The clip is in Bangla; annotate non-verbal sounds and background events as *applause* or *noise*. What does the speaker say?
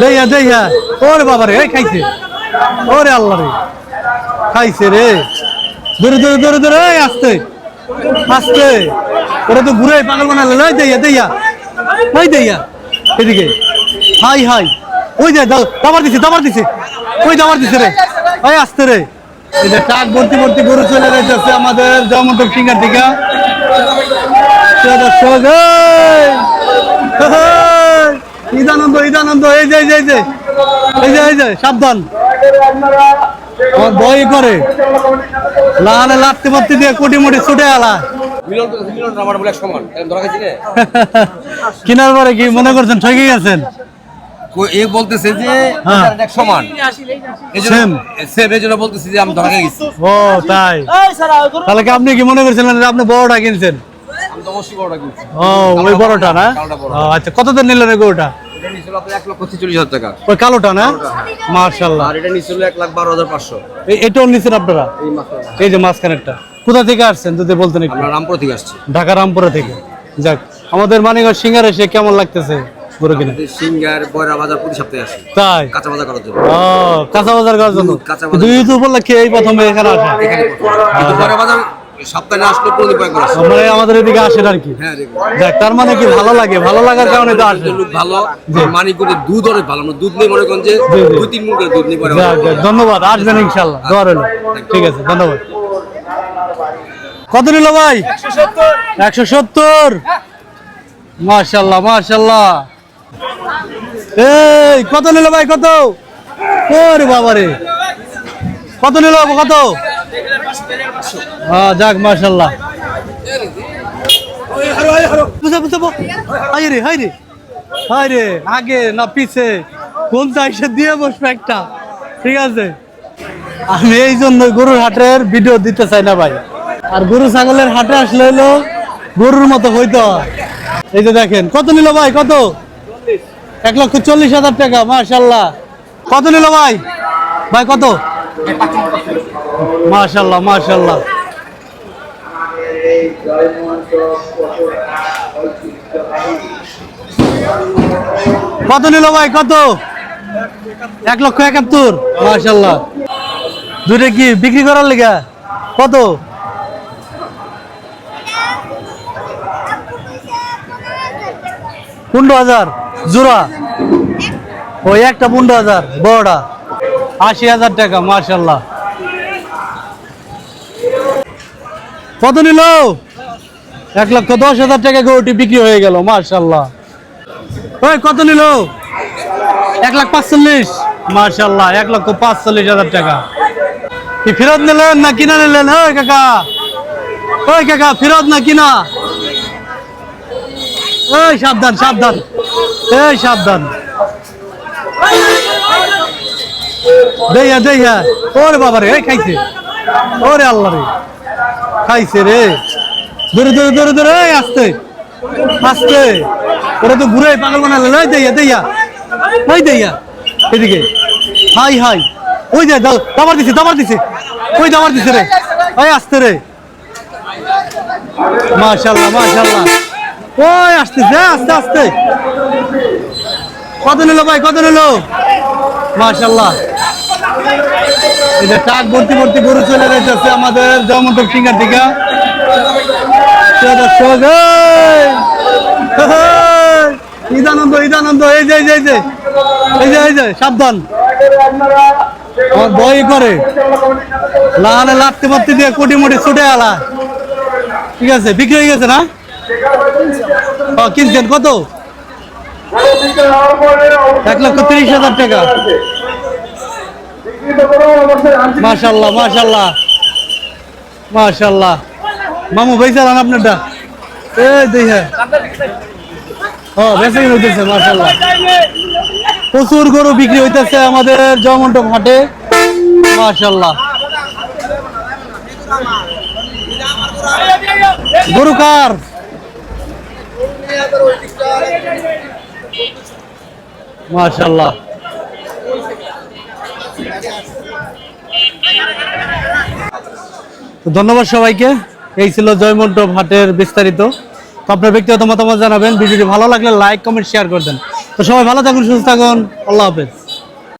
দেইয়া দেইয়া ওরে বাবা রে খাইছে। ওরে আল্লাহ রে। খাইছে রে। দূরে দূরে দূরে এই আস্তে। আস্তে। ওরা তো ঘুরে পাগল বানালে ওই দেইয়া দেইয়া ওই দেইয়া এদিকে। হাই হাই। ওই যে দাবার দিছে দাবার দিছে। ওই দাবার দিছে রে। ওই আস্তে রে। এই যে টাক ভর্তি ভর্তি গরু চলে যাইতেছে আমাদের জমন্তক সিঙ্গার দিকা। এই, এই, ঈদানন্দ ঈদানন্দ এই যে এই যে এই যে এই যে এই যে সাবধান। আমার ভয় করে। লাহানে লাত্তি মাত্তি দিয়ে কোটি মুটি ছুটে আলা। *laughs* কিনার পরে কি মনে করছেন ঠকে গেছেন? এ বলতেছে যে হ্যাঁ। সমান। এই জন্য এই জন্য বলতেছে যে আমি ধরা গেছি। ও তাই। তাহলে কি আপনি কি মনে করছিলেন আপনি বড়টা কিনছেন? ও ওই বড়টা না? কালোটা বড়। ও, আচ্ছা কত দিন নিলেন গরুটা? এটা নিছিল আপনার এক লক্ষ ছেচল্লিশ হাজার টাকা। ওই কালোটা না? মার্শাল্লাহ আর এটা নিছিল এক লাখ বারো হাজার পাঁচশো। এটাও নিছেন আপনারা? এই যে মাঝখানেরটা। কোথা থেকে আসছেন? যদি বলতেন একটু। রামপুর থেকে আসছি। ঢাকা রামপুরা থেকে। যাক আমাদের মানিকগঞ্জ সিঙ্গার এসে কেমন লাগতেছে গরু কিনে? সিঙ্গার বয়রা বাজার প্রতি সপ্তাহে আসি। তাই? কাঁচা বাজার করার জন্য। ও কাঁচা বাজার করার জন্য? কাঁচা বাজার। দুই তো উপলক্ষে এই প্রথমে এখানে আসা। এখানে বয়রা বাজার সপ্তাহে আসলে আসি মানে আমাদের এদিকে আসেন আর কি। হ্যাঁ তার মানে কি ভালো লাগে ভালো লাগার কারণে তো আসে ভালো মানি করে দুধ অনেক ভালো। আমরা দুধ নেই মনে করেন যে। দুই তিন মুখ দুধ পরে যাক, ধন্যবাদ। আসবেন ইনশাল্লাহ দোয়া রইল। ঠিক আছে ধন্যবাদ। কত নিল ভাই? একশো সত্তর। মার্শাল্লাহ মার্শাল্লাহ এই কত নিল ভাই কত? ওরে বাবা রে কত নিল কত? হ্যাঁ যাক মার্শাল্লাহ হাই রে হাই রে। আগে না পিছে। কোন এসে দিয়ে বসবে একটা? ঠিক আছে। আমি এই জন্য গরুর হাটের ভিডিও দিতে চাই না ভাই। আর গরু ছাগলের হাটে আসলে হলো গরুর মতো হইতে এই যে দেখেন, কত নিল ভাই, কত? এক লক্ষ চল্লিশ হাজার টাকা মাশাল্লাহ কত নিল ভাই? ভাই, কত? মাশাল্লাহ মাশাল্লাহ কত নিল ভাই, কত? এক লক্ষ একাত্তর। মাশাল্লাহ দুটো কি বিক্রি করার লেগা? কত? পনেরো হাজার, জোড়া। ওই একটা পনেরো হাজার, বড়টা। আশি হাজার টাকা মাশাল্লাহ কত নিল? এক লক্ষ দশ হাজার টাকা গরুটি বিক্রি হয়ে গেল মাশাল্লাহ ওই, কত নিল? এক লাখ পাঁচচল্লিশ। মার্শাল্লাহ এক লক্ষ পাঁচচল্লিশ হাজার টাকা। কি ফেরত নিলেন না কিনা নিলেন? ওই, কাকা। ওই, কাকা, ফেরত না কিনা? ওই, সাবধান সাবধান। এই, সাবধান। দেইয়া দেইয়া। ওরে বাবা রে এই খাইছে। ওরে আল্লাহ রে। খাইছে রে। দূরে দূরে দূরে এই আস্তে। আস্তে। ওরা তো ঘুরে পাগল বানালে ওই দেইয়া দেইয়া ওই দেইয়া এদিকে। হাই হাই। ওই যে দাবার দিছে দাবার দিছে। ওই দাবার দিছে রে। ওই আস্তে রে। মাশাল্লাহ মাশাল্লাহ। ওই আসতেছে আস্তে আস্তে। কত নিল ভাই, কত নিল? মাশাল্লাহ। এই যে টাক ভর্তি ভর্তি গরু চলে যাইতেছে আমাদের জমন্তক সিঙ্গার দিকা। দর্শক এই, এই, যে এই যে এই যে এই যে এই যে সাবধান। আমার ভয় করে। লাহানে লাত্তি মাত্তি দিয়ে কোটি মুটি ছুটে আলা। ঠিক আছে বিক্রি হয়ে গেছে না? কিনছেন কত? এক লক্ষ তিরিশ হাজার টাকা। মাশাল্লাহ মাশাল্লাহ মাশাল্লাহ মামু আপনারটা। কিনে হইতেছে মাশাল্লাহ প্রচুর গরু বিক্রি হইতেছে আমাদের জমন্টপ হাটে। মাশাল্লাহ গরু কার? মাশাল্লাহ তো ধন্যবাদ সবাইকে। এই ছিল জয়মন্ত হাটের বিস্তারিত। তো আপনার ব্যক্তিগত মতামত জানাবেন। ভিডিওটি ভালো লাগলে লাইক, কমেন্ট শেয়ার করবেন। তো তো সবাই ভালো থাকুন, সুস্থ থাকুন। আল্লাহ হাফেজ।